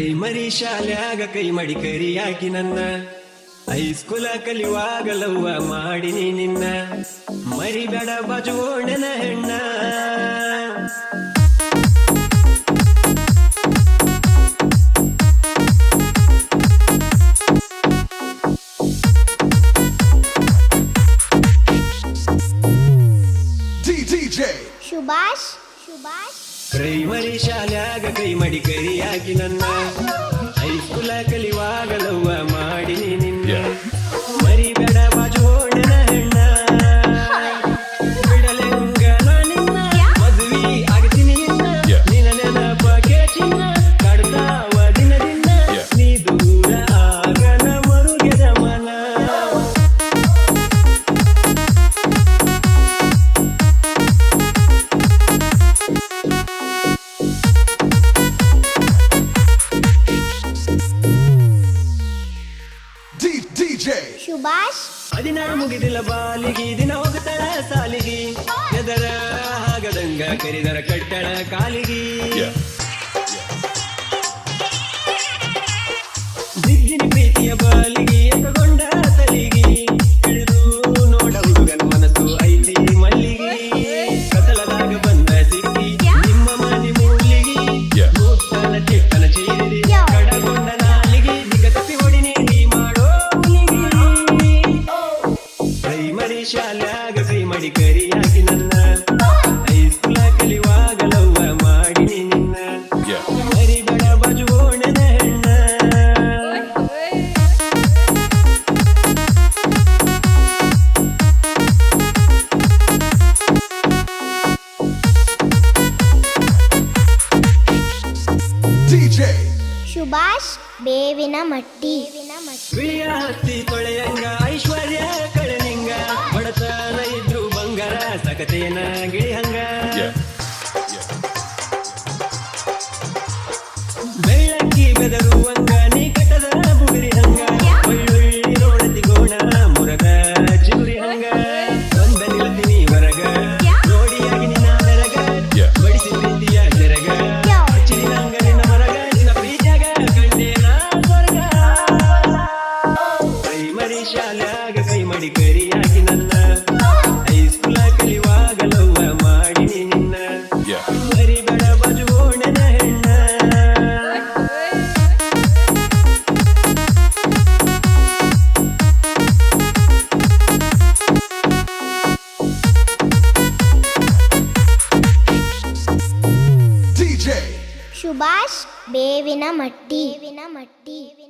Primary ಶಾಲ್ಯಾಗ ಕೈ ಮಡಿ ಕರಿಯಾಕಿ ನನ್ನ. ಹೈಸ್ಕೂಲ ಕಲಿಯುವಾಗ ಲವ್ವ ಮಾಡಿನಿ ನಿನ್ನ. ಮರಿಬೇಡ ಬಜೋಣನ ಹೆಣ್ಣ. ಶುಭಾಷ್ DJ. ಪ್ರೈಮರಿ ಶಾಲ್ಯಾಗ ಕೈ ಮಡಿ ಕರಿಯಾಗಿ ನನ್ನ. ಹೈಸ್ಕೂಲ ಕಲಿವಾಗಲವ್ವ ಮಾಡಿ ನಿನ್ನ. D- ಶುಭಾಷ್ ಅದಿನ ಮುಗಿದಿಲ್ಲ ಬಾಲಿಗಿ ದಿನ ಹೋಗ್ತಾಳ ಸಾಲಿಗಿ. ಎದರ ಆಗದಂಗ ಕರಿದರ ಕಟ್ಟಳ ಕಾಲಿಗಿ. ಕೈ ಮಾಡಿ ಕರಿಯಾಕಿ ನನ್ನ. ಹೈಸ್ಕೂಲ ಕಲಿಯುವಾಗ ಲವ್ವ ಮಾಡಿನಿ ನಿನ್ನ ಹೆಣ್ಣ. ಸುಭಾಷ್ ಬೇವಿನ ಮಟ್ಟಿ ಬೇವಿನ ಮಟ್ಟಿ. ಬಿಳಿಯ ಹತ್ತಿ ತೊಳೆಯಂಗ ಐಶ್ವರ್ಯ ಕಳನಿಂಗ ಇದ್ರು ಬಂಗಾರ ಗಿಳಿ ಗಿಳಿಹಂಗ Yeah. ಬೆಳ್ಳಕ್ಕಿ ಬೆದರುವಂಗ ನೀ ಕಟದ ಬುಗುರಿ ಹಂಗ. ಒಳ್ಳೊಳ್ಳಿ ನೋಡತಿ ಗೋಣ ಮುರದ ಚಿಗುರಿ ಹಂಗ. ಒಂದ ನಿಲ್ತೀನಿ ಹೊರಗ. ನೋಡಿಯಾಗಿ ನಿನ್ನ ನೆರಗ ಬಡಿಸಿ ಜರಗ. ನಿನ್ನ ಮರಗ. ನಿನ್ನ ಪ್ರೀತಿಯಾಗ ಕಂಡೇನ ಸ್ವರ್ಗ. ಪ್ರೈಮರಿ ಶಾಲ್ಯಾಗ ಕೈ ಮಡಿ ಕರಿಯಾಗಿ ಸುಭಾಷ್ ಬೇವಿನ ಮಟ್ಟಿ ಬೇವಿನ ಮಟ್ಟಿ ಬೇವಿನ ಮಟ್ಟಿ